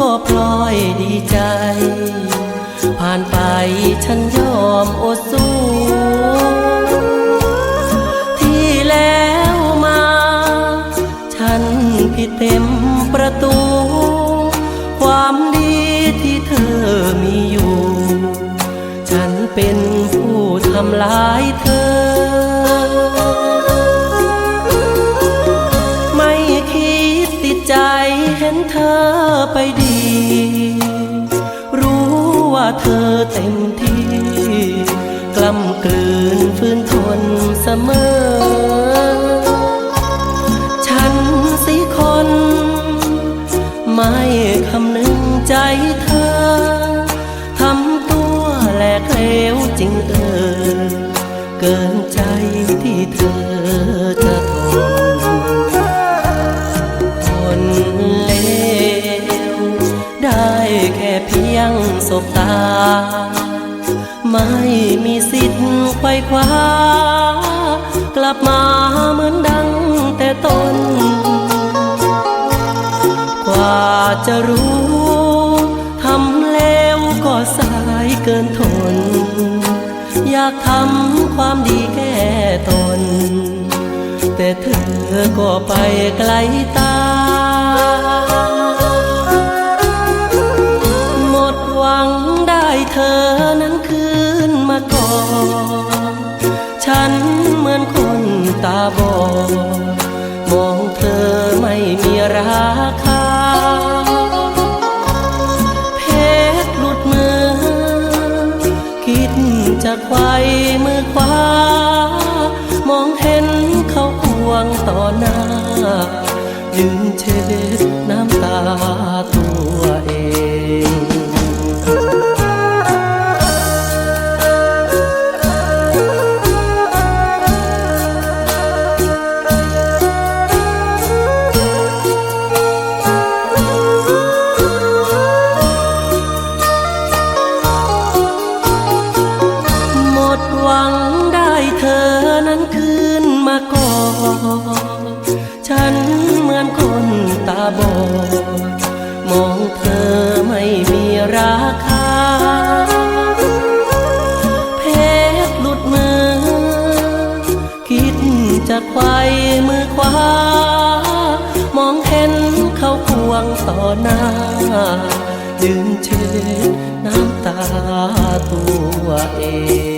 ก็พลอยดีใจ ผ่านไปฉันยอมอดสู้ที่แล้วมา ฉันผิดเต็มประตู ความดีที่เธอมีอยู่ ฉันเป็นผู้ทำลายเธอ นเธอไปดี รู้ว่าเธอเต็มที่ กล้ำกลืนฝืนทนเสมอ ฉันสิคน ไม่คำนึงใจเธอ ทำตัวแหลกเลวจริงเออ เกินใจที่เธอจะทน บตา ไม่มีสิทธิ์ไขว้คว้ากลับมาเหมือนดังแต่ต้น กว่าจะรู้ทำแล้วก็สายเกินทน อยากทำความดีแก้ตน แต่เธอก็ไปไกลตา วังได้เธอนั้นคืนมาก่อน ฉันเหมือนคนตาบอดมองเธอไม่มีราคา เพชรหลุดมือ คิดจะไขว้มือขวามองเห็นเขาควงต่อหน้ายืนเช็ดน้ำตาตัวเอง คืนมาก่อฉันเหมือนคนตาบอดมองเธอไม่มีราคา เพชรหลุดมือ คิดจะไขว้มือขวามองเห็นเขาควงต่อหน้ายืนเช็ดน้ำตาตัวเอง